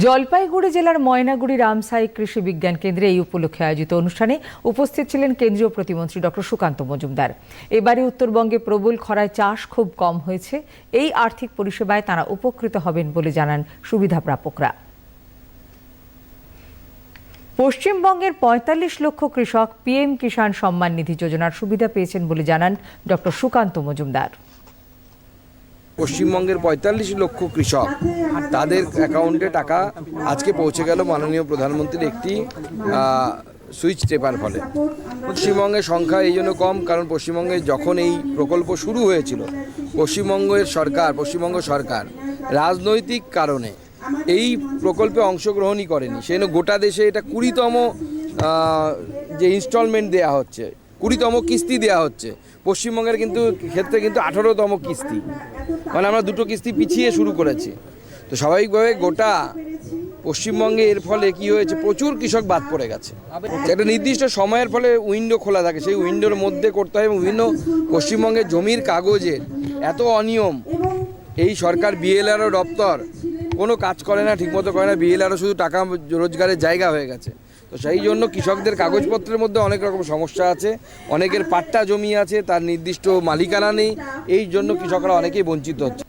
জলপাইগুড়ি জেলার ময়নাগুড়ি রামসাই কৃষি বিজ্ঞান কেন্দ্রে এই উপলক্ষে আয়োজিত অনুষ্ঠানে উপস্থিত ছিলেন কেন্দ্রীয় প্রতিমন্ত্রী ডক্টর সুকান্ত মজুমদার। এবারে উত্তরবঙ্গে প্রবল খরায় চাষ খুব কম হয়েছে। এই আর্থিক পরিষেবায় তারা উপকৃত হবেন বলে জানান সুবিধাপ্রাপকরা। পশ্চিমবঙ্গের পঁয়তাল্লিশ লক্ষ কৃষক পিএম কিষাণ সম্মান নিধি যোজনার সুবিধা পেয়েছেন বলে জানান ডক্টর সুকান্ত মজুমদার। পশ্চিমবঙ্গের পঁয়তাল্লিশ লক্ষ কৃষক। তাদের অ্যাকাউন্টে টাকা আজকে পৌঁছে গেল মাননীয় প্রধানমন্ত্রীর একটি সুইচ টেপার ফলে। পশ্চিমবঙ্গের সংখ্যা এই জন্য কম, কারণ পশ্চিমবঙ্গে যখন এই প্রকল্প শুরু হয়েছিল, পশ্চিমবঙ্গের সরকার, পশ্চিমবঙ্গ সরকার রাজনৈতিক কারণে এই প্রকল্পে অংশগ্রহণই করেনি। সেই গোটা দেশে এটা কুড়িতম যে ইনস্টলমেন্ট দেওয়া হচ্ছে, কুড়িতম কিস্তি দেওয়া হচ্ছে। পশ্চিমবঙ্গের কিন্তু ক্ষেত্রে কিন্তু আঠারোতম কিস্তি। মানে আমরা দুটো কিস্তি পিছিয়ে শুরু করেছি। তো স্বাভাবিকভাবে গোটা পশ্চিমবঙ্গে এর ফলে কি হয়েছে, প্রচুর কৃষক বাদ পড়ে গেছে। একটা নির্দিষ্ট সময়ের ফলে উইন্ডো খোলা থাকে, সেই উইন্ডোর মধ্যে করতে হয় এবং বিভিন্ন পশ্চিমবঙ্গের জমির কাগজের এত অনিয়ম। এই সরকার বিএলআরও দপ্তর কোনো কাজ করে না, ঠিকমতো করে না বিএলআরও শুধু টাকা রোজগারের জায়গা হয়ে গেছে। তো সেই জন্য কৃষকদের কাগজপত্রের মধ্যে অনেক রকম সমস্যা আছে, অনেকের পাট্টা জমি আছে, তার নির্দিষ্ট মালিকানা নেই, এই জন্য কৃষকরা অনেকেই বঞ্চিত হচ্ছে।